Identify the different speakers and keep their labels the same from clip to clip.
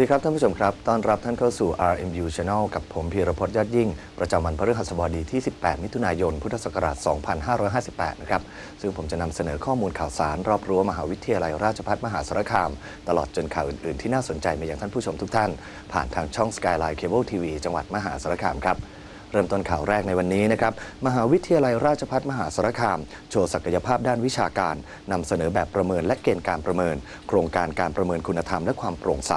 Speaker 1: สวัสดีครับท่านผู้ชมครับ ต้อนรับท่านเข้าสู่ RMU Channel กับผมพีรพจน์ยอดยิ่ง ประจำวันพฤหัสบดีที่ 18 มิถุนายน พุทธศักราช 2558 นะครับ ซึ่งผมจะนำเสนอข้อมูลข่าวสาร รอบรั้วมหาวิทยาลัยราชภัฏมหาสารคาม ตลอดจนข่าวอื่น ๆ ที่น่าสนใจมายังท่านผู้ชมทุกท่าน ผ่านทางช่อง Skyline Cable TV จังหวัดมหาสารคามครับ เริ่มต้นข่าวแรกในวันนี้นะครับ มหาวิทยาลัยราชภัฏมหาสารคาม โชว์ศักยภาพด้านวิชาการนำเสนอแบบประเมินและเกณฑ์การประเมิน โครงการการประเมินคุณธรรมและความโปร่งใส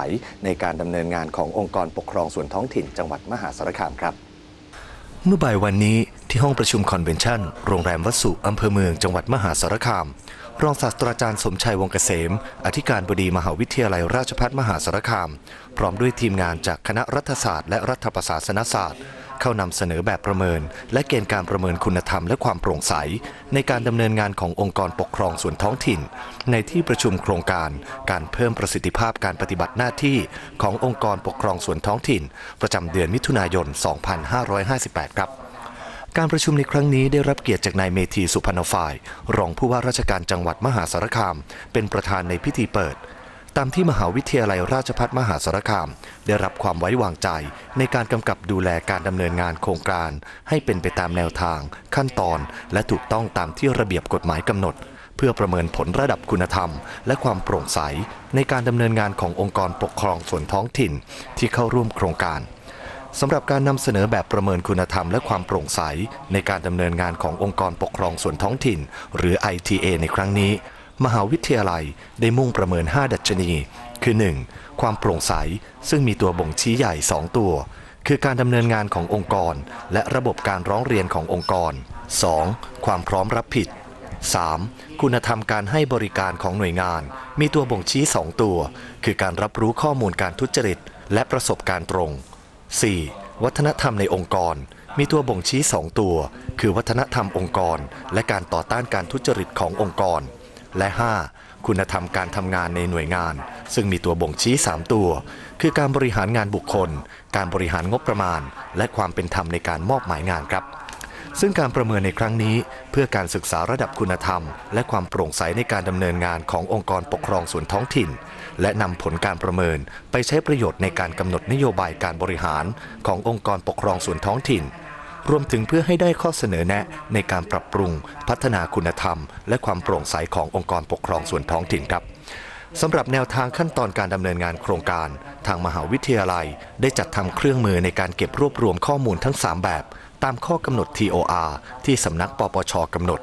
Speaker 1: ในการดำเนินงานขององค์กรปกครองส่วนท้องถิ่นจังหวัดมหาสารคามครับ
Speaker 2: เมื่อบ่ายวันนี้ที่ห้องประชุมคอนเวนชั่น โรงแรมวัสุอำเภอเมืองจังหวัดมหาสารคาม รองศาสตราจารย์สมชัยวงเกษม อธิการบดีมหาวิทยาลัยราชภัฏมหาสารคาม พร้อมด้วยทีมงานจากคณะรัฐศาสตร์และรัฐประศาสนศาสตร์ เข้านำเสนอแบบประเมิน และเกณฑ์การประเมินคุณธรรมและความโปร่งใส ในการดำเนินงานขององค์กรปกครองส่วนท้องถิ่น ในที่ประชุมโครงการ การเพิ่มประสิทธิภาพการปฏิบัติหน้าที่ขององค์กรปกครองส่วนท้องถิ่น ประจำเดือนมิถุนายน 2558 ครับการประชุมในครั้งนี้ได้รับเกียรติจากนายเมธีสุพรรณฝ่าย รองผู้ว่าราชการจังหวัดมหาสารคาม เป็นประธานในพิธีเปิด ตามที่มหาวิทยาลัยราชภัฏมหาสารคาม ได้รับความไว้วางใจในการกำกับดูแลการดำเนินงานโครงการ ให้เป็นไปตามแนวทาง ขั้นตอน และถูกต้องตามที่ระเบียบกฎหมายกำหนด เพื่อประเมินผลระดับคุณธรรม และความโปร่งใส ในการดำเนินงานขององค์กรปกครองส่วนท้องถิ่น ที่เข้าร่วมโครงการสำหรับการนำเสนอแบบประเมินคุณธรรมและความโปร่งใส ในการดำเนินงานขององค์กรปกครองส่วนท้องถิ่น หรือ ITA ในครั้งนี้ มหาวิทยาลัยได้มุ่งประเมิน 5 ดัชนี คือ 1. ความโปร่งใส ซึ่งมีตัวบ่งชี้ใหญ่ 2 ตัว คือการดำเนินงานขององค์กร และระบบการร้องเรียนขององค์กร 2. ความพร้อมรับผิด 3. คุณธรรมการให้บริการของหน่วยงาน มีตัวบ่งชี้ 2 ตัว คือการรับรู้ข้อมูลการทุจริต และประสบการณ์ตรง 4. วัฒนธรรมในองค์กร มีตัวบ่งชี้ 2 ตัว คือวัฒนธรรมองค์กร และการต่อต้านการทุจริตขององค์กร และ 5. คุณธรรมการทำงานในหน่วยงาน ซึ่งมีตัวบ่งชี้ 3 ตัว คือการบริหารงานบุคคล การบริหารงบประมาณ และความเป็นธรรมในการมอบหมายงานครับซึ่งการประเมินในครั้งนี้เพื่อการศึกษาระดับคุณธรรม และความโปร่งใสในการดำเนินงานขององค์กรปกครองส่วนท้องถิ่น และนำผลการประเมินไปใช้ประโยชน์ในการกำหนดนโยบายการบริหารขององค์กรปกครองส่วนท้องถิ่น รวมถึงเพื่อให้ได้ข้อเสนอแนะในการปรับปรุง พัฒนาคุณธรรม และความโปร่งใสขององค์กรปกครองส่วนท้องถิ่นครับสำหรับแนวทางขั้นตอนการดำเนินงานโครงการ ทางมหาวิทยาลัย ได้จัดทำเครื่องมือในการเก็บรวบรวมข้อมูลทั้ง 3 แบบ ตามข้อกำหนด TOR ที่สำนักปปชกำหนด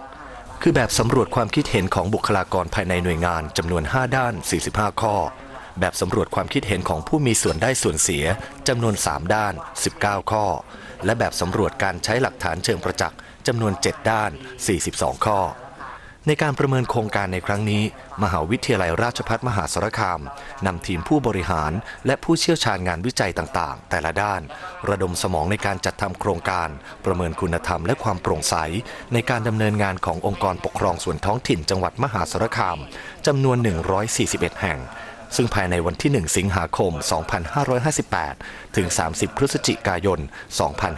Speaker 2: คือแบบสำรวจความคิดเห็นของบุคลากรภายในหน่วยงานจำนวน 5 ด้าน 45 ข้อ แบบสำรวจความคิดเห็นของผู้มีส่วนได้ส่วนเสียจำนวน 3 ด้าน 19 ข้อ และแบบสำรวจการใช้หลักฐานเชิงประจักษ์จำนวน 7 ด้าน 42 ข้อ ในการประเมินโครงการในครั้งนี้ มหาวิทยาลัยราชภัฏมหาสารคามนำทีมผู้บริหาร และผู้เชี่ยวชาญงานวิจัยต่างๆ แต่ละด้าน ระดมสมองในการจัดทำโครงการ ประเมินคุณธรรมและความโปร่งใส ในการดำเนินงานขององค์กรปกครองส่วนท้องถิ่นจังหวัดมหาสารคามจำนวน 141 แห่ง ซึ่งภายในวันที่ 1 สิงหาคม 2558 ถึง 30 พฤศจิกายน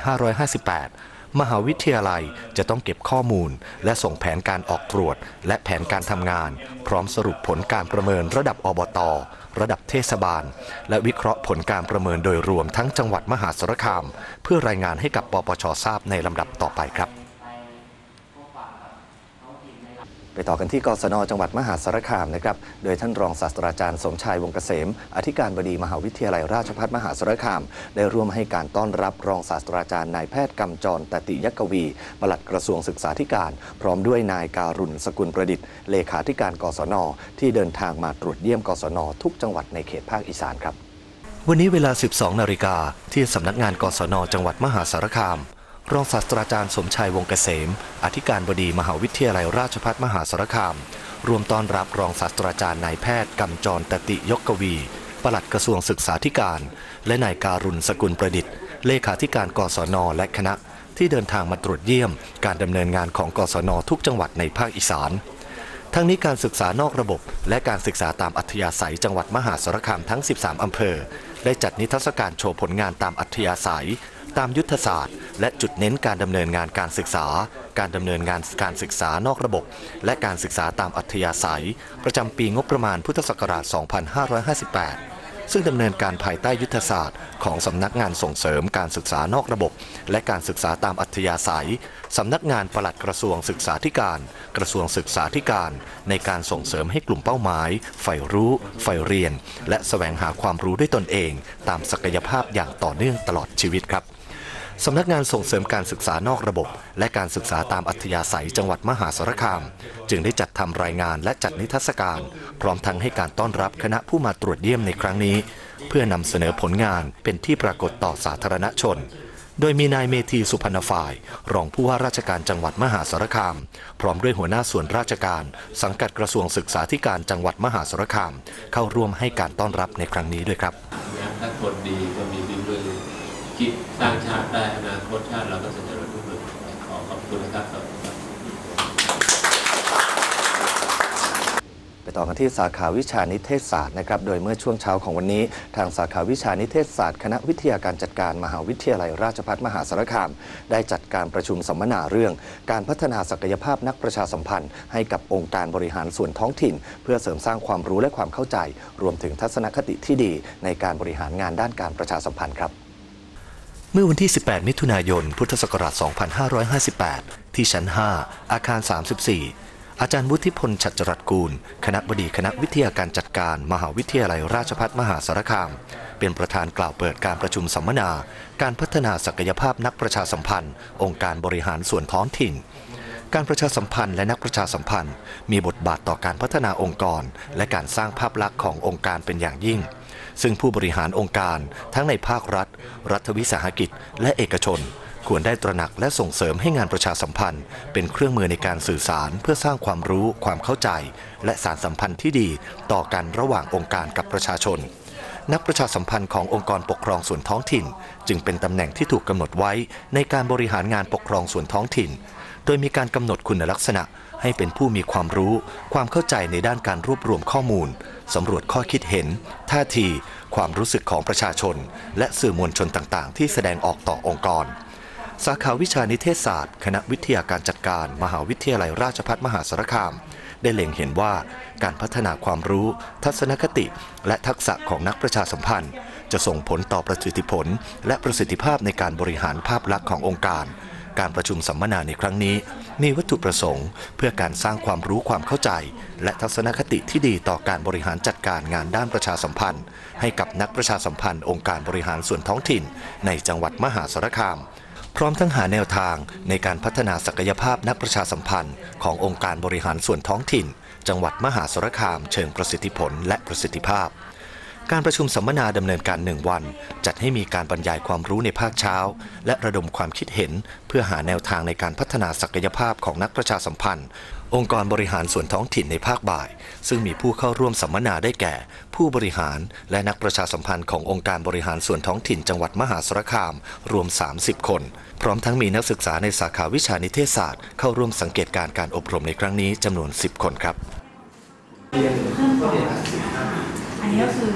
Speaker 2: 2558 มหาวิทยาลัยจะต้องเก็บข้อมูล และส่งแผนการออกตรวจ และแผนการทำงาน พร้อมสรุปผลการประเมินระดับอบต ระดับเทศบาล และวิเคราะห์ผลการประเมินโดยรวมทั้งจังหวัดมหาสารคาม เพื่อรายงานให้กับปปชทราบในลำดับต่อไปครับ
Speaker 1: ไปต่อกันที่กศนจังหวัดมหาสารคามนะครับ โดยท่านรองศาสตราจารย์สมชายวงเกษม อธิการบดีมหาวิทยาลัยราชภัฏมหาสารคาม ได้ร่วมให้การต้อนรับรองศาสตราจารย์นายแพทย์กำจรตติยกวี ปลัดกระทรวงศึกษาธิการ พร้อมด้วยนายการุณสกุลประดิษฐ์ เลขาธิการกศน ที่เดินทางมาตรวจเยี่ยมกศน ทุกจังหวัดในเขตภาคอีสานครับ
Speaker 2: วันนี้เวลา 12 นาฬิกาที่สำนักงานกศน จังหวัดมหาสารคาม รองศาสตราจารย์สมชัยวงเกษม อธิการบดีมหาวิทยาลัยราชภัฏมหาสารคาม รวมต้อนรับรองศาสตราจารย์นายแพทย์กำจรตติยกกวีปลัดกระทรวงศึกษาธิการ และนายการุณสกุลประดิษฐ์ เลขาธิการกศนและคณะ ที่เดินทางมาตรวจเยี่ยม การดำเนินงานของกศนทุกจังหวัดในภาคอีสาน ทั้งนี้การศึกษานอกระบบ และการศึกษาตามอัธยาศัยจังหวัดมหาสารคามทั้ง 13 อำเภอ ได้จัดนิทรรศการโชว์ผลงานตามอัธยาศัย ตามยุทธศาสตร์ และจุดเน้นการดำเนินงานการศึกษา การดำเนินงานการศึกษานอกระบบ และการศึกษาตามอัธยาศัย ประจำปีงบประมาณพุทธศักราช 2558 ซึ่งดำเนินการภายใต้ยุทธศาสตร์ของสำนักงานส่งเสริมการศึกษานอกระบบ และการศึกษาตามอัธยาศัยสำนักงานปลัดกระทรวงศึกษาธิการ กระทรวงศึกษาธิการ ในการส่งเสริมให้กลุ่มเป้าหมายใฝ่รู้ใฝ่เรียน และแสวงหาความรู้ด้วยตนเอง ตามศักยภาพอย่างต่อเนื่องตลอดชีวิตครับ สำนักงานส่งเสริมการศึกษานอกระบบ และการศึกษาตามอัธยาศัยจังหวัดมหาสารคาม จึงได้จัดทำรายงานและจัดนิทรรศการ พร้อมทั้งให้การต้อนรับคณะผู้มาตรวจเยี่ยมในครั้งนี้ เพื่อนำเสนอผลงานเป็นที่ปรากฏต่อสาธารณชน โดยมีนายเมธีสุพรรณฝ่าย รองผู้ว่าราชการจังหวัดมหาสารคาม พร้อมด้วยหัวหน้าส่วนราชการ สังกัดกระทรวงศึกษาธิการจังหวัดมหาสารคาม เข้าร่วมให้การต้อนรับในครั้งนี้ด้วยครับ
Speaker 3: ถ้าคนดีก็มีดีคิดส ร้างชาติได้อนาคตชาติเราก็จะเจริญรุ่งเรืองขอขอบคุณนะครับครับ
Speaker 4: ไปต่อกันที่สาขาวิชานิเทศศาสตร์นะครับ โดยเมื่อช่วงเช้าของวันนี้ ทางสาขาวิชานิเทศศาสตร์ คณะวิทยาการจัดการมหาวิทยาลัยราชภัฏมหาสารคาม ได้จัดการประชุมสัมมนาเรื่อง การพัฒนาศักยภาพนักประชาสัมพันธ์ ให้กับองค์การบริหารส่วนท้องถิ่น เพื่อเสริมสร้างความรู้และความเข้าใจ รวมถึงทัศนคติที่ดี ในการบริหารงานด้านการประชาสัมพันธ์ครับ
Speaker 2: เมื่อวันที่ 18 มิถุนายน พุทธศักราช 2558 ที่ชั้น 5 อาคาร 34 อาจารย์วุฒิพลฉัตรจรัสกูล คณะบดีคณะวิทยาการจัดการ มหาวิทยาลัยราชภัฏมหาสารคาม เป็นประธานกล่าวเปิดการประชุมสัมมนา การพัฒนาศักยภาพนักประชาสัมพันธ์ องค์การบริหารส่วนท้องถิ่น การประชาสัมพันธ์และนักประชาสัมพันธ์ มีบทบาทต่อการพัฒนาองค์กร และการสร้างภาพลักษณ์ขององค์การเป็นอย่างยิ่ง ซึ่งผู้บริหารองค์การทั้งในภาครัฐ รัฐวิสาหกิจ และเอกชน ควรได้ตระหนักและส่งเสริมให้งานประชาสัมพันธ์ เป็นเครื่องมือในการสื่อสารเพื่อสร้างความรู้ ความเข้าใจ และสารสัมพันธ์ที่ดีต่อกันระหว่างองค์การกับประชาชนนักประชาสัมพันธ์ขององค์กรปกครองส่วนท้องถิ่น จึงเป็นตำแหน่งที่ถูกกำหนดไว้ในการบริหารงานปกครองส่วนท้องถิ่น โดยมีการกำหนดคุณลักษณะให้เป็นผู้มีความรู้ ความเข้าใจในด้านการรวบรวมข้อมูลสำรวจข้อคิดเห็น ท่าที ความรู้สึกของประชาชน และสื่อมวลชนต่างๆ ที่แสดงออกต่อองค์กร สาขาวิชานิเทศศาสตร์ คณะวิทยาการจัดการ มหาวิทยาลัยราชภัฏมหาสารคาม ได้เล็งเห็นว่าการพัฒนาความรู้ ทัศนคติ และทักษะของนักประชาสัมพันธ์ จะส่งผลต่อประสิทธิผล และประสิทธิภาพในการบริหารภาพลักษณ์ขององค์การ การประชุมสัมมนาในครั้งนี้ มีวัตถุประสงค์ เพื่อการสร้างความรู้ความเข้าใจ และทัศนคติที่ดีต่อการบริหารจัดการงานด้านประชาสัมพันธ์ ให้กับนักประชาสัมพันธ์องค์การบริหารส่วนท้องถิ่น ในจังหวัดมหาสารคาม พร้อมทั้งหาแนวทางในการพัฒนาศักยภาพนักประชาสัมพันธ์ ขององค์การบริหารส่วนท้องถิ่น จังหวัดมหาสารคาม เชิงประสิทธิผลและประสิทธิภาพ การประชุมสัมมนาดำเนินการหนึ่งวัน จัดให้มีการบรรยายความรู้ในภาคเช้า และระดมความคิดเห็น เพื่อหาแนวทางในการพัฒนาศักยภาพของนักประชาสัมพันธ์ องค์กรบริหารส่วนท้องถิ่นในภาคบ่าย ซึ่งมีผู้เข้าร่วมสัมมนาได้แก่ ผู้บริหารและนักประชาสัมพันธ์ขององค์การบริหารส่วนท้องถิ่นจังหวัดมหาสารคาม รวม 30 คน พร้อมทั้งมีนักศึกษาในสาขาวิชานิเทศศาสตร์ เข้าร่วมสังเกตการณ์การอบรมในครั้งนี้จำนวน 10 คนครับ
Speaker 5: เพิ่มก่อ นอันนี้ก็คือ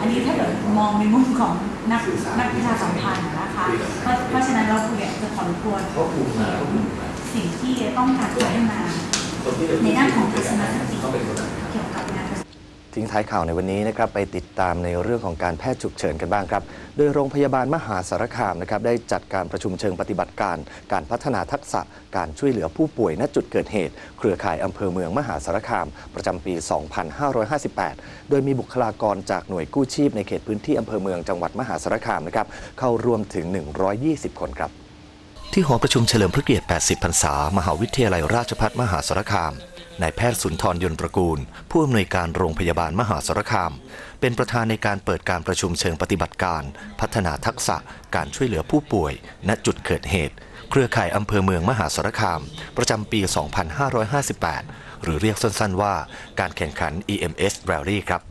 Speaker 5: อันนี้ถ้าเกิดมองในมุมของนักนักประชาสัมพันธ์นะคะ เพราะเพราะฉะนั้นเราคุยจะขอรบกวนเขียนสิ่งที่ต้องการพัฒนาในด้านของทัศนคติเกี่ยวกับงาน
Speaker 4: ทิ้งท้ายข่าวในวันนี้นะครับไปติดตามในเรื่องของการแพทย์ฉุกเฉินกันบ้างครับ โดยโรงพยาบาลมหาสารคามนะครับได้จัดการประชุมเชิงปฏิบัติการ การพัฒนาทักษะการช่วยเหลือผู้ป่วยณจุดเกิดเหตุ เครือข่ายอำเภอเมืองมหาสารคาม ประจำปี 2558 โดยมีบุคลากรจากหน่วยกู้ชีพในเขตพื้นที่อำเภอเมืองจังหวัดมหาสารคามนะครับเข้ารวมถึง 120 คนครับ
Speaker 2: ที่หอประชุมเฉลิมพระเกียรติ 80 พรรษา มหาวิทยาลัยราชภัฏมหาสารคาม นายแพทย์สุนทรยนต์ตระกูล ผู้อำนวยการโรงพยาบาลมหาสารคาม เป็นประธานในการเปิดการประชุมเชิงปฏิบัติการ พัฒนาทักษะการช่วยเหลือผู้ป่วย ณจุดเกิดเหตุ เครือข่ายอำเภอเมืองมหาสารคาม ประจำปี 2558 หรือเรียกสั้นๆว่าการแข่งขัน EMS Rally ครับ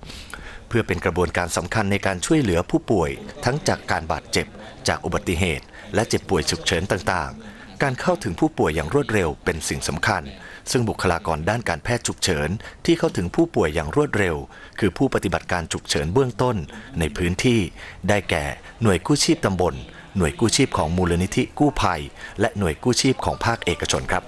Speaker 2: เพื่อเป็นกระบวนการสำคัญในการช่วยเหลือผู้ป่วย ทั้งจากการบาดเจ็บ จากอุบัติเหตุ และเจ็บป่วยฉุกเฉินต่างๆ การเข้าถึงผู้ป่วยอย่างรวดเร็วเป็นสิ่งสำคัญ ซึ่งบุคลากรด้านการแพทย์ฉุกเฉิน ที่เข้าถึงผู้ป่วยอย่างรวดเร็ว คือผู้ปฏิบัติการฉุกเฉินเบื้องต้น ในพื้นที่ ได้แก่หน่วยกู้ชีพตำบล
Speaker 6: หน่วยกู้ชีพของมูลนิธิกู้ภัย และหน่วยกู้ชีพของภาคเอกชนครับ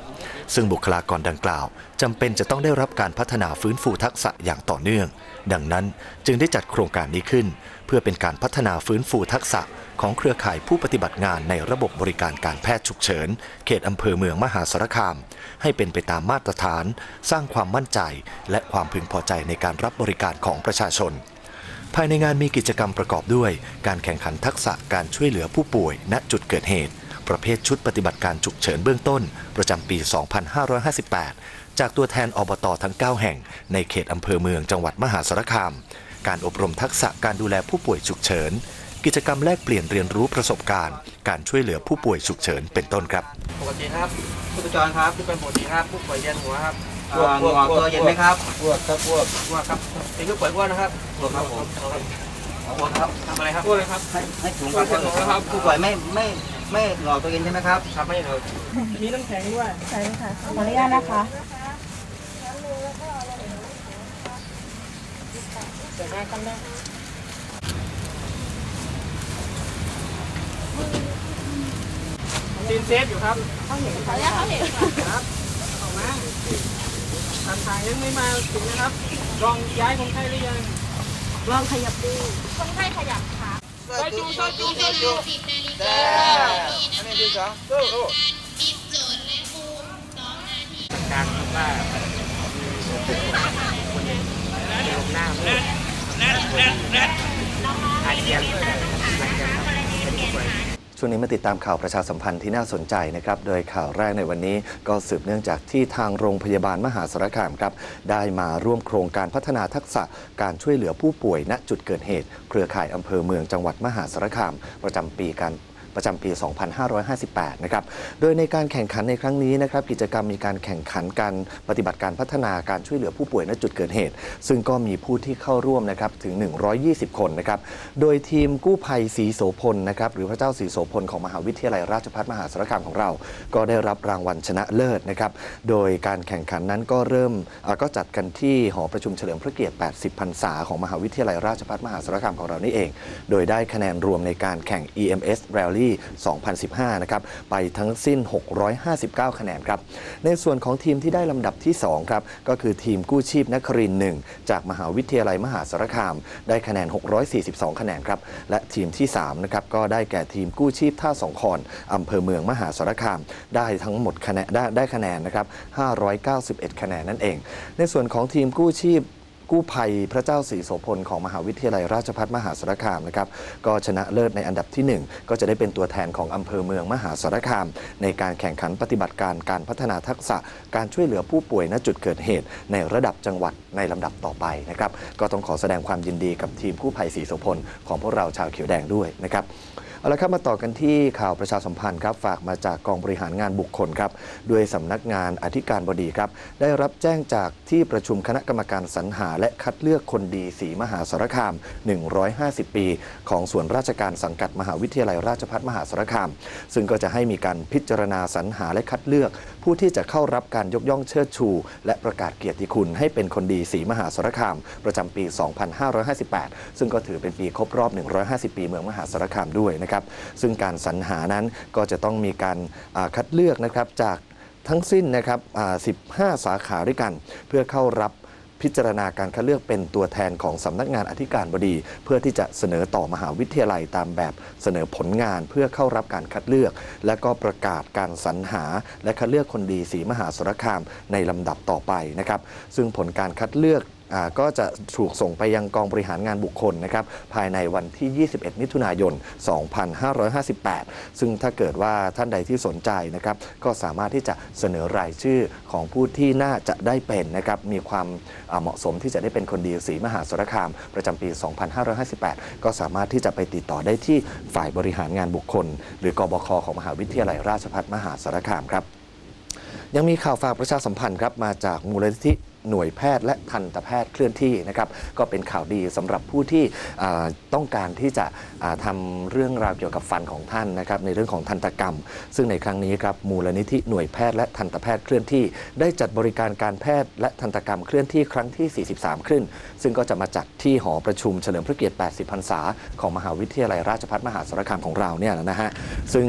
Speaker 6: ซึ่งบุคลากรดังกล่าวจำเป็นจะต้องได้รับการพัฒนาฟื้นฟูทักษะอย่างต่อเนื่อง ดังนั้นจึงได้จัดโครงการนี้ขึ้น เพื่อเป็นการพัฒนาฟื้นฟูทักษะของเครือข่ายผู้ปฏิบัติงานในระบบบริการการแพทย์ฉุกเฉิน เขตอำเภอเมืองมหาสารคาม ให้เป็นไปตามมาตรฐาน สร้างความมั่นใจ และความพึงพอใจในการรับบริการของประชาชน ภายในงานมีกิจกรรมประกอบด้วย การแข่งขันทักษะการช่วยเหลือผู้ป่วย ณจุดเกิดเหตุ ประเภทชุดปฏิบัติการฉุกเฉินเบื้องต้น ประจำปี 2558 จากตัวแทนอบตทั้ง 9 แห่ง ในเขตอำเภอเมืองจังหวัดมหาสารคาม การอบรมทักษะการดูแลผู้ป่วยฉุกเฉิน กิจกรรมแลกเปลี่ยนเรียนรู้ประสบการณ์ การช่วยเหลือผู้ป่วยฉุกเฉินเป็นต้นครับ
Speaker 7: ปกติครับผู้ประจรครับที่เป็นปกติครับผู้ป่วยเวียนหัวครับ
Speaker 8: พวก
Speaker 7: เอ่อ
Speaker 8: พวก
Speaker 7: หัวตัวเย็นไหมครับ
Speaker 8: พวกครับพวก
Speaker 7: อ้วนครับเป็นผู้ป่วยอ้วนนะครับอ้วนครับผมอ้วนครับทำอะไรครับอ้วนเลยครับ
Speaker 8: ให้ให้ถุงครับ
Speaker 7: ให้ถุงครับ
Speaker 8: ผู้ป่วยไม่ไม่ไม่หลอกตัวเองใช่ไหมครับ
Speaker 7: ครับไม่เลย
Speaker 9: มีน้ำแข็งด้วย
Speaker 5: ใช่ค่ะขออนุญาตนะคะ
Speaker 9: เดี๋ยวมากันได้ซีนเซฟอยู่ครับเขาเห็นเขาเขาเห็นครับออกมาทางทางยังไม่มาถึงนะครับ ลองย้ายคนไข้หรือยัง
Speaker 5: ลองขยับดู
Speaker 9: คนไข้ขยับขาซอยจูซอยจูซอยจู
Speaker 8: แต่อันนี้ที่สองสู้สู้
Speaker 7: การว่าลงหน้า มืดอาเจียนหลังจากเป็นผู้ป่วย
Speaker 2: ช่วงนี้มาติดตามข่าวประชาสัมพันธ์ที่น่าสนใจนะครับ โดยข่าวแรกในวันนี้ก็สืบเนื่องจากที่ทางโรงพยาบาลมหาสารคามครับ ได้มาร่วมโครงการพัฒนาทักษะการช่วยเหลือผู้ป่วยณจุดเกิดเหตุ เครือข่ายอำเภอเมืองจังหวัดมหาสารคาม ประจำปีการ ประจำปี 2558 นะครับ โดยในการแข่งขันในครั้งนี้นะครับกิจกรรมมีการแข่งขันการปฏิบัติการพัฒนาการช่วยเหลือผู้ป่วยณจุดเกิดเหตุ ซึ่งก็มีผู้ที่เข้าร่วมนะครับถึง 120 คนนะครับ โดยทีมกู้ภัยศรีโสพลนะครับหรือพระเจ้าศรีโสพลของมหาวิทยาลัยราชภัฏมหาสารคามของเรา ก็ได้รับรางวัลชนะเลิศนะครับ โดยการแข่งขันนั้นก็เริ่มก็จัดกันที่หอประชุมเฉลิมพระเกียรติ 80 พรรษาของมหาวิทยาลัยราชภัฏมหาสารคามของเรานี่เอง โดยได้คะแนนรวมในการแข่ง EMS Rally 2015 นะครับ ไปทั้งสิ้น 659 คะแนนครับ ในส่วนของทีมที่ได้ลำดับที่ 2 ครับ ก็คือทีมกู้ชีพนครินทร์หนึ่งจากมหาวิทยาลัยมหาสารคาม ได้คะแนน 642 คะแนนครับ และทีมที่ 3 นะครับ ก็ได้แก่ทีมกู้ชีพท่าสองคอนอำเภอเมืองมหาสารคาม ได้ทั้งหมดคะแนนได้ได้คะแนนนะครับ 591 คะแนนนั่นเอง ในส่วนของทีมกู้ชีพ กู้ภัยพระเจ้าศรีโสพลของมหาวิทยาลัยราชภัฏมหาสารคามนะครับก็ชนะเลิศในอันดับที่ 1 ก็จะได้เป็นตัวแทนของอำเภอเมืองมหาสารคาม ในการแข่งขันปฏิบัติการการพัฒนาทักษะการช่วยเหลือผู้ป่วยณจุดเกิดเหตุ ในระดับจังหวัดในลำดับต่อไปนะครับก็ต้องขอแสดงความยินดีกับทีมกู้ภัยศรีโสพลของพวกเราชาวเขียวแดงด้วยนะครับ เอาละครับมาต่อกันที่ข่าวประชาสัมพันธ์ครับฝากมาจากกองบริหารงานบุคคลครับด้วยสำนักงานอธิการบดีครับ ได้รับแจ้งจากที่ประชุมคณะกรรมการสรรหา และคัดเลือกคนดีสีมหาสารคาม 150 ปี ของส่วนราชการสังกัดมหาวิทยาลัยราชภัฏมหาสารคาม ซึ่งก็จะให้มีการพิจารณาสรรหาและคัดเลือก ผู้ที่จะเข้ารับการยกย่องเชิดชู และประกาศเกียรติคุณให้เป็นคนดีสีมหาสารคาม ประจำปี 2558 ซึ่งก็ถือเป็นปีครบรอบ 150 ปีเมืองมหาสารคามด้วยนะครับซึ่งการสรรหานั้นก็จะต้องมีการคัดเลือกนะครับจากทั้งสิ้นนะครับ15 สาขาด้วยกัน เพื่อเข้ารับพิจารณาการคัดเลือกเป็นตัวแทนของสำนักงานอธิการบดี เพื่อที่จะเสนอต่อมหาวิทยาลัยตามแบบเสนอผลงานเพื่อเข้ารับการคัดเลือก และก็ประกาศการสรรหา และคัดเลือกคนดีสีมหาสารคามในลำดับต่อไปนะครับ ซึ่งผลการคัดเลือก ก็จะถูกส่งไปยังกองบริหารงานบุคคลนะครับภายในวันที่ 21 มิถุนายน 2558 ซึ่งถ้าเกิดว่าท่านใดที่สนใจนะครับก็สามารถที่จะเสนอรายชื่อของผู้ที่น่าจะได้เป็นนะครับมีความเหมาะสมที่จะได้เป็นคนดีสีมหาสารคาม ประจำปี 2558 ก็สามารถที่จะไปติดต่อได้ที่ฝ่ายบริหารงานบุคคล หรือกบคของมหาวิทยาลัยราชภัฏมหาสารคามครับยังมีข่าวฝากประชาสัมพันธ์ครับมาจากมูลนิธิ หน่วยแพทย์และทันตแพทย์เคลื่อนที่นะครับก็เป็นข่าวดีสำหรับผู้ที่ต้องการที่จะอ่าทำเรื่องราวเกี่ยวกับฟันของท่านนะครับในเรื่องของทันตกรรม ซึ่งในครั้งนี้ครับมูลนิธิหน่วยแพทย์และทันตแพทย์เคลื่อนที่ ได้จัดบริการการแพทย์และทันตกรรมเคลื่อนที่ครั้งที่ 43 ขึ้น ซึ่งก็จะมาจัดที่หอประชุมเฉลิมพระเกียรติ 80 พรรษา ของมหาวิทยาลัยราชภัฏมหาสารคามของเราเนี่ยนะฮะซึ่ง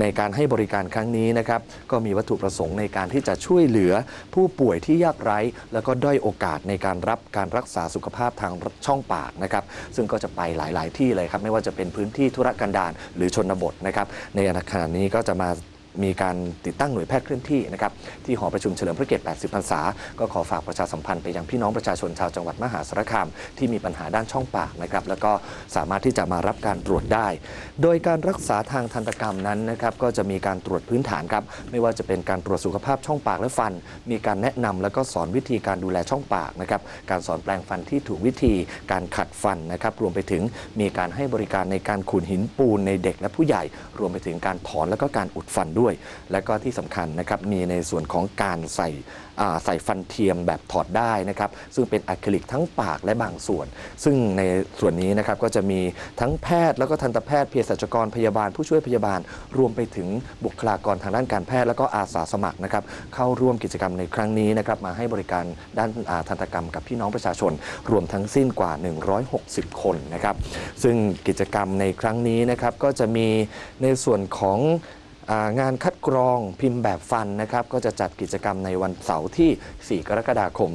Speaker 2: ในการให้บริการครั้งนี้นะครับก็มีวัตถุประสงค์ในการที่จะช่วยเหลือผู้ป่วยที่ยากไร้แล้แล้วก็ด้อยโอกาสในการรับการรักษาสุขภาพทางช่องปากนะครับซึ่งก็จะไปหลาย ๆ ที่เลยครับไม่ว่าจะเป็นพื้นที่ธุรกันดารหรือชนบทนะครับในขณะนี้ก็จะมา มีการติดตั้งหน่วยแพทย์เคลื่อนที่นะครับที่หอประชุมเฉลิมพระเกียรติ 80 พรรษา ก็ขอฝากประชาสัมพันธ์ไปยังพี่น้องประชาชนชาวจังหวัดมหาสารคาม ที่มีปัญหาด้านช่องปากนะครับแล้วก็สามารถที่จะมารับการตรวจได้ โดยการรักษาทางทันตกรรมนั้นนะครับก็จะมีการตรวจพื้นฐานครับไม่ว่าจะเป็นการตรวจสุขภาพช่องปากและฟัน มีการแนะนำแล้วก็สอนวิธีการดูแลช่องปากนะครับการสอนแปลงฟันที่ถูกวิธี การขัดฟันนะครับรวมไปถึงมีการให้บริการในการขูดหินปูนในเด็กและผู้ใหญ่ รวมไปถึงการถอนแล้วก็การอุดฟันด้วย และก็ที่สำคัญนะครับมีในส่วนของการใส่ใส่ฟันเทียมแบบถอดได้นะครับซึ่งเป็นอะคริลิกทั้งปากและบางส่วน ซึ่งในส่วนนี้นะครับก็จะมีทั้งแพทย์แล้วก็ทันตแพทย์เภสัชกรพยาบาล ผู้ช่วยพยาบาล รวมไปถึงบุคลากรทางด้านการแพทย์ แล้วก็อาสาสมัครนะครับเข้าร่วมกิจกรรมในครั้งนี้นะครับมาให้บริการด้านาทันตกรรมกับพี่น้องประชาชน รวมทั้งสิ้นกว่า 160 คนนะครับซึ่งกิจกรรมในครั้งนี้นะครับก็จะมีในส่วนของ งานคัดกรองพิมพ์แบบฟันนะครับก็จะจัดกิจกรรมในวันเสาร์ที่ 4 กรกฎาคม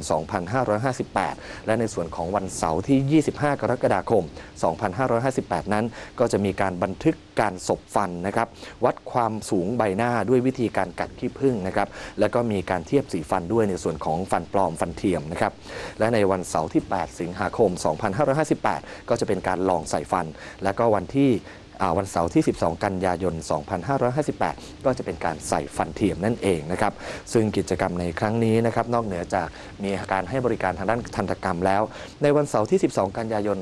Speaker 2: 2558 และในส่วนของวันเสาร์ที่ 25 กรกฎาคม 2558 นั้นก็จะมีการบันทึกการศบฟันนะครับ วัดความสูงใบหน้าด้วยวิธีการกัดขี้ผึ้งนะครับ แล้วก็มีการเทียบสีฟันด้วยในส่วนของฟันปลอมฟันเทียมนะครับ และในวันเสาร์ที่ 8 สิงหาคม 2558 ก็จะเป็นการลองใส่ฟัน และก็วันที่ วันเสาร์ที่ 12 กันยายน 2558 ก็จะเป็นการใส่ฟันเทียมนั่นเองนะครับ ซึ่งกิจกรรมในครั้งนี้นะครับนอกเหนือจากมีการให้บริการทางด้านทันตกรรมแล้ว ในวันเสาร์ที่ 12 กันยายน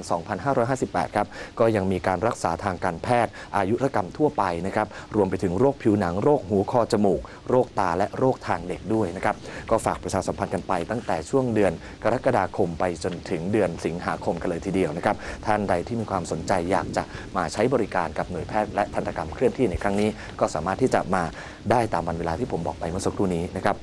Speaker 2: 2558 ครับ ก็ยังมีการรักษาทางการแพทย์ อายุรกรรมทั่วไปนะครับ รวมไปถึงโรคผิวหนัง โรคหูคอจมูก โรคตาและโรคทางเด็กด้วยนะครับ ก็ฝากประชาสัมพันธ์กันไปตั้งแต่ช่วงเดือนกรกฎาคมไปจนถึงเดือนสิงหาคมกันเลยทีเดียวนะครับ ท่านใดที่มีความสนใจอยากจะมาใช้บริการกับหน่วยแพทย์และทันตกรรมเคลื่อนที่ในครั้งนี้ ก็สามารถที่จะมาได้ตามวันเวลาที่ผมบอกไปเมื่อสักครู่นี้นะครับ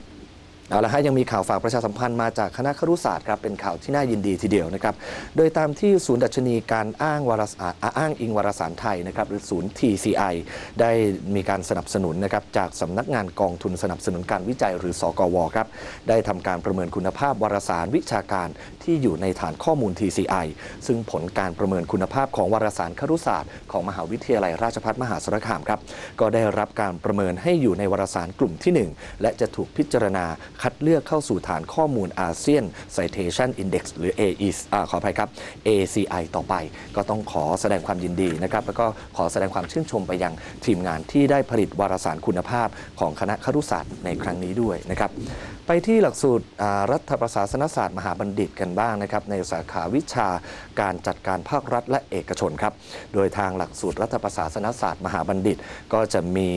Speaker 2: เอาละฮะยังมีข่าวฝากประชาสัมพันธ์มาจากคณะครุศาสตร์ครับเป็นข่าวที่น่ายินดีทีเดียวนะครับโดยตามที่ศูนย์ดัชนีการอ้างวารสารอ้างอิงวารสารไทยนะครับหรือศูนย์ TCI ได้มีการสนับสนุนนะครับจากสำนักงานกองทุนสนับสนุนการวิจัยหรือสกวครับได้ทำการประเมินคุณภาพวารสารวิชาการ ที่อยู่ในฐานข้อมูล TCI ซึ่งผลการประเมินคุณภาพของวารสารครุศาสตร์ของมหาวิทยาลัยราชภัฏมหาสารคามครับ ก็ได้รับการประเมินให้อยู่ในวารสารกลุ่มที่ 1 และจะถูกพิจารณาคัดเลือกเข้าสู่ฐานข้อมูลอาเซียน Citation Index หรือ AIS อขออภัยครับ ACI ต่อไป ก็ต้องขอแสดงความยินดีนะครับ แล้วก็ขอแสดงความชื่นชมไปยังทีมงานที่ได้ผลิตวารสารคุณภาพของคณะครุศาสตร์ในครั้งนี้ด้วยนะครับ ไปที่หลักสูตรรัฐประศาสนศาสตร์มหาบัณฑิตกันบ้างนะครับในสาขาวิชาการจัดการภาครัฐและเอกชนครับ โดยทางหลักสูตรรัฐประศาสนศาสตร์มหาบัณฑิต ก็จะมี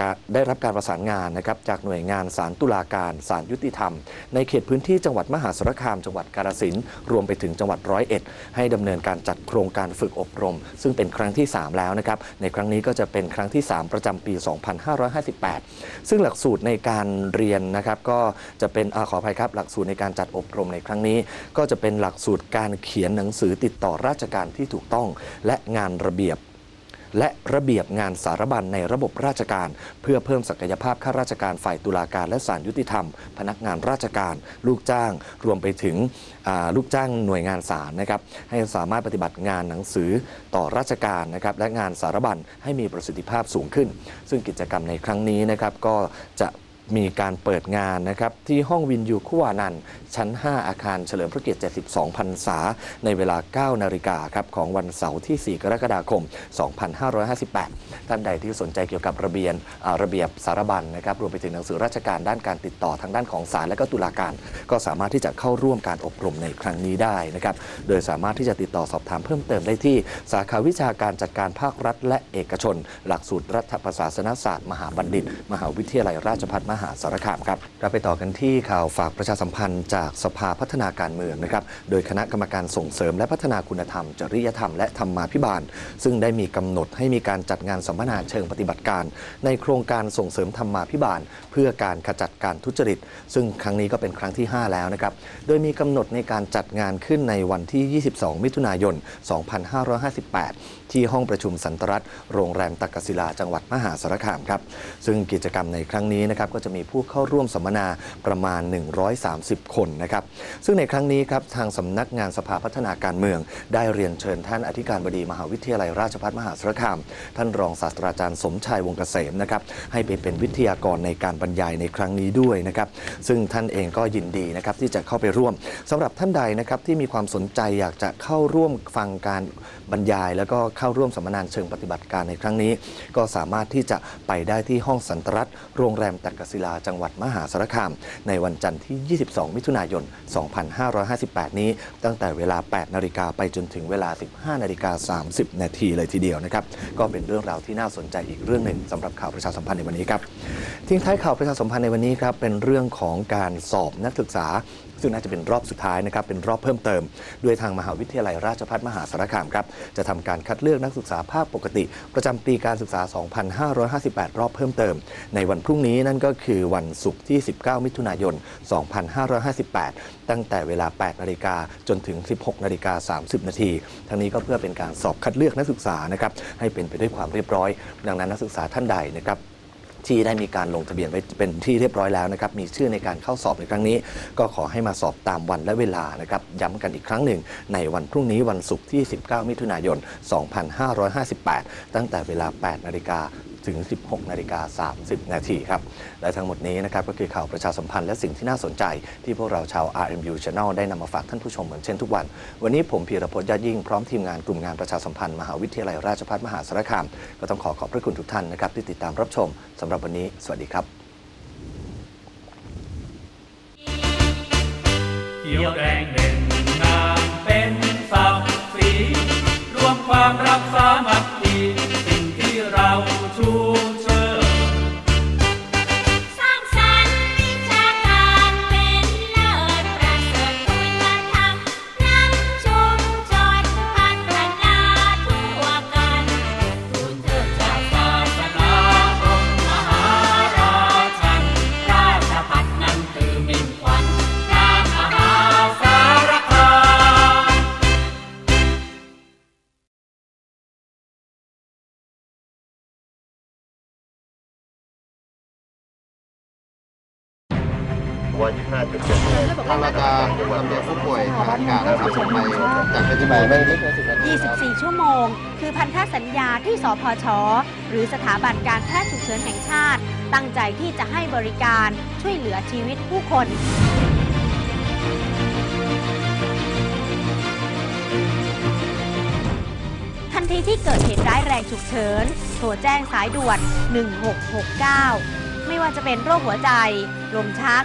Speaker 2: การได้รับการประสานงานนะครับจากหน่วยงานศาลตุลาการศาลยุติธรรม ในเขตพื้นที่จังหวัดมหาสารคาม จังหวัดกาฬสินธุ์รวมไปถึงจังหวัดร้อยเอ็ดให้ดำเนินการจัดโครงการฝึกอบรม ซึ่งเป็นครั้งที่ 3 แล้วนะครับในครั้งนี้ก็จะเป็นครั้งที่ 3 ประจำปี 2558 ซึ่งหลักสูตรในการเรียนนะครับก็จะเป็นอขออภัยครับหลักสูตรในการจัดอบรมในครั้งนี้ก็จะเป็นหลักสูตรการเขียนหนังสือติดต่อราชการที่ถูกต้อง และงานระเบียบ และระเบียบงานสารบัญในระบบราชการ เพื่อเพิ่มศักยภาพข้าราชการฝ่ายตุลาการและศาลยุติธรรม พนักงานราชการ ลูกจ้าง รวมไปถึงลูกจ้างหน่วยงานศาลนะครับให้สามารถปฏิบัติงานหนังสือต่อราชการนะครับและงานสารบัญให้มีประสิทธิภาพสูงขึ้น ซึ่งกิจกรรมในครั้งนี้นะครับก็จะมีการเปิดงานนะครับที่ห้องวินยูคุวานัน ชั้น 5 อาคารเฉลิมพระเกียรติ 72 พรรษา ในเวลา 9 นาฬิกาครับของวันเสาร์ที่ 4 กรกฎาคม 2558 ท่านใดที่สนใจเกี่ยวกับระเบียนระเบียบสารบัญนะครับรวมไปถึงหนังสือราชการด้านการติดต่อทางด้านของศาลและก็ตุลาการ ก็สามารถที่จะเข้าร่วมการอบรมในครั้งนี้ได้นะครับโดยสามารถที่จะติดต่อสอบถามเพิ่มเติมได้ที่สาขาวิชาการจัดการภาครัฐ และเอกชน หลักสูตรรัฐประศาสนศาสตร์ มหาบัณฑิต มหาวิทยาลัยราชภัฏมหาสารคามครับเราไปต่อกันที่ข่าวฝากประชาสัมพันธ์จากสภาพัฒนาการเมืองนะครับ โดยคณะกรรมการส่งเสริมและพัฒนาคุณธรรม จริยธรรมและธรรมาภิบาล ซึ่งได้มีกำหนดให้มีการจัดงานสัมมนาเชิงปฏิบัติการ ในโครงการส่งเสริมธรรมาภิบาล เพื่อการขจัดการทุจริต ซึ่งครั้งนี้ก็เป็นครั้งที่ 5 แล้วนะครับ โดยมีกำหนดในการจัดงานขึ้นในวันที่ 22 มิถุนายน 2558 ที่ห้องประชุมสันตรัฐโรงแรมตักกศิลาจังหวัดมหาสารคามครับ ซึ่งกิจกรรมในครั้งนี้นะครับก็จะมีผู้เข้าร่วมสัมมนาประมาณ 130 คนนะครับ ซึ่งในครั้งนี้ครับทางสำนักงานสภาพัฒนาการเมือง ได้เรียนเชิญท่านอธิการบดีมหาวิทยาลัยราชภัฏมหาสารคาม ท่านรองศาสตราจารย์สมชายวงเกษมนะครับให้ไปเป็นวิทยากรในการบรรยายในครั้งนี้ด้วยนะครับ ซึ่งท่านเองก็ยินดีนะครับที่จะเข้าไปร่วมสำหรับท่านใดนะครับที่มีความสนใจอยากจะเข้าร่วมฟังการบรรยายแล้วก็เข้าร่วมสัมมนาเชิงปฏิบัติการในครั้งนี้ ก็สามารถที่จะไปได้ที่ห้องสันตรัฐโรงแรมตักกศิลาจังหวัดมหาสารคาม ในวันจันทร์ที่ 22 มิถุนายน 2558 นี้ ตั้งแต่เวลา 8 นาฬิกาไปจนถึงเวลา 15 นาฬิกา 30 นาทีเลยทีเดียวนะครับก็เป็นเรื่องราวที่น่าสนใจอีกเรื่องหนึ่งสำหรับข่าวประชาสัมพันธ์ในวันนี้ครับทิ้งท้ายข่าวประชาสัมพันธ์ในวันนี้ครับเป็นเรื่องของการสอบนักศึกษา ซึ่งน่าจะเป็นรอบสุดท้ายนะครับเป็นรอบเพิ่มเติม ด้วยทางมหาวิทยาลัยราชภัฏมหาสารคามครับจะทำการคัดเลือกนักศึกษาภาคปกติ ประจำปีการศึกษา 2558 รอบเพิ่มเติม ในวันพรุ่งนี้นั่นก็คือวันศุกร์ที่ 19 มิถุนายน 2558 ตั้งแต่เวลา 8 นาฬิกาจนถึง 16 นาฬิกา 30 นาทีทั้งนี้ก็เพื่อเป็นการสอบคัดเลือกนักศึกษานะครับให้เป็นไปด้วยความเรียบร้อย ดังนั้นนักศึกษาท่านใดนะครับ ที่ได้มีการลงทะเบียนไว้เป็นที่เรียบร้อยแล้วนะครับมีชื่อในการเข้าสอบในครั้งนี้ ก็ขอให้มาสอบตามวันและเวลานะครับย้ำกันอีกครั้งหนึ่ง ในวันพรุ่งนี้วันศุกร์ที่ 19 มิถุนายน 2558 ตั้งแต่เวลา 8 นาฬิกา ถึง 16นาฬิกา30 นาทีครับ และทั้งหมดนี้นะครับก็คือข่าวประชาสัมพันธ์และสิ่งที่น่าสนใจ ที่พวกเราชาว RMU Channel ได้นำมาฝากท่านผู้ชมเหมือนเช่นทุกวัน วันนี้ผมพีรพจน์ยอดยิ่งพร้อมทีมงานกลุ่มงานประชาสัมพันธ์มหาวิทยาลัยราชภัฏมหาสารคาม ก็ต้องขอขอบพระคุณทุกท่านนะครับที่ติดตามรับชมสำหรับวันนี้ สวัสดีครับ
Speaker 10: เขียวแดงเด่นงามเป็นศักดิ์ศรีรวมความรักสามั เทาง
Speaker 8: เราจะลำเลียงผู้ป่วยทางอากาศนะครับส่งไปจากเพชรบูรณ์
Speaker 11: 24 ชั่วโมง คือพันธสัญญาที่สพช หรือสถาบันการแพทย์ฉุกเฉินแห่งชาติ ตั้งใจที่จะให้บริการช่วยเหลือชีวิตผู้คนทันทีที่เกิดเหตุร้ายแรงฉุกเฉิน โทรแจ้งสายด่วน 1669 ไม่ว่าจะเป็นโรคหัวใจ ลมชัก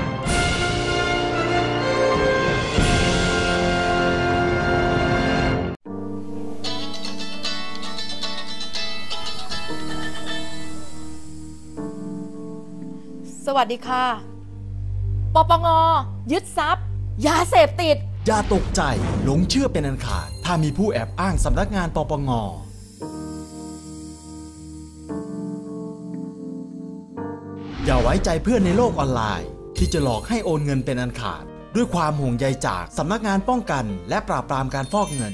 Speaker 12: วัสดีค่ะ ปปง ยึดทรัพย์ ยาเสพติด
Speaker 13: อย่าตกใจหลงเชื่อเป็นอันขาด ถ้ามีผู้แอบอ้างสำนักงานปปง อย่าไว้ใจเพื่อนในโลกออนไลน์ ที่จะหลอกให้โอนเงินเป็นอันขาด ด้วยความห่วงใยจากสำนักงานป้องกัน และปราบปรามการฟอกเงิน